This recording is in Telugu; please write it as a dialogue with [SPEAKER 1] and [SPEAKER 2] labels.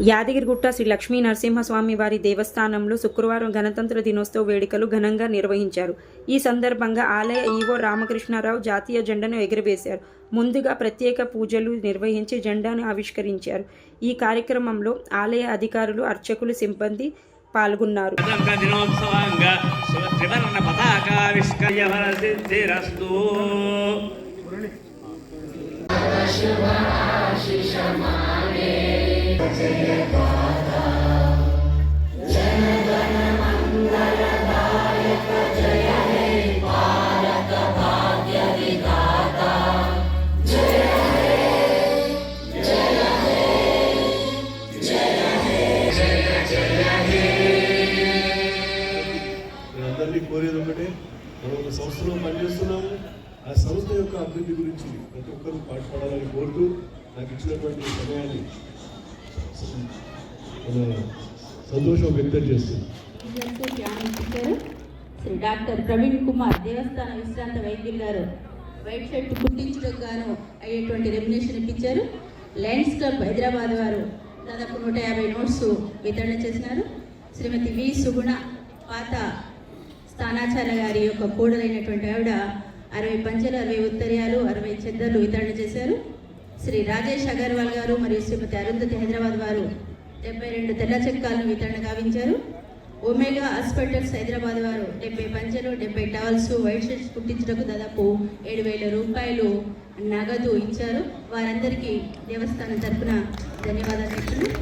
[SPEAKER 1] యాదగిరిగుట్ట శ్రీ లక్ష్మీ నరసింహస్వామి వారి దేవస్థానంలో శుక్రవారం గణతంత్ర దినోత్సవ వేడుకలు ఘనంగా నిర్వహించారు. ఈ సందర్భంగా ఆలయ ఈవో రామకృష్ణారావు జాతీయ జెండాను ఎగురవేశారు. ముందుగా ప్రత్యేక పూజలు నిర్వహించి జెండాను ఆవిష్కరించారు. ఈ కార్యక్రమంలో ఆలయ అధికారులు అర్చకులు సిబ్బంది పాల్గొన్నారు.
[SPEAKER 2] స్వతంత్ర
[SPEAKER 3] కోరేది ఒకటే మనం ఒక సంస్థలో పనిచేస్తున్నాము. ఆ సంస్థ యొక్క అభివృద్ధి గురించి ప్రతి ఒక్కరూ పాటుపడాలని కోరుతూ నాకు ఇచ్చినటువంటి సమయాన్ని సంతోషం వ్యక్తం చేస్తుంది.
[SPEAKER 4] శ్రీ డాక్టర్ ప్రవీణ్ కుమార్ దేవస్థాన విశ్రాంత వైద్యులు గారు వైట్ షర్ట్ కుట్టించడానికి గాను అయ్యేటువంటి రెమ్యునేషన్ ఇప్పించారు. లయన్స్ క్లబ్ హైదరాబాద్ వారు దాదాపు నూట యాభై నోట్స్ వితరణ చేసినారు. శ్రీమతి వి సుగుణ పాత స్థానాచార్య గారి యొక్క కూడలైనటువంటి ఆవిడ అరవై పంచెలు అరవై ఉత్తర్యాలు అరవై చెద్దర్లు వితరణ చేశారు. శ్రీ రాజేష్ అగర్వాల్ గారు మరియు శ్రీమతి అరుంధతి హైదరాబాద్ వారు డెబ్బై రెండు తెల్ల చెక్కాలను వితరణ గావించారు. ఒమేగా హాస్పిటల్స్ హైదరాబాద్ వారు డెబ్బై పంచలు డెబ్బై టవల్స్ వైట్ షర్ట్స్ కుట్టించడానికి దాదాపు ఏడు వేల రూపాయలు నగదు ఇచ్చారు. వారందరికీ దేవస్థానం తరపున ధన్యవాదాలు చెప్తున్నాను.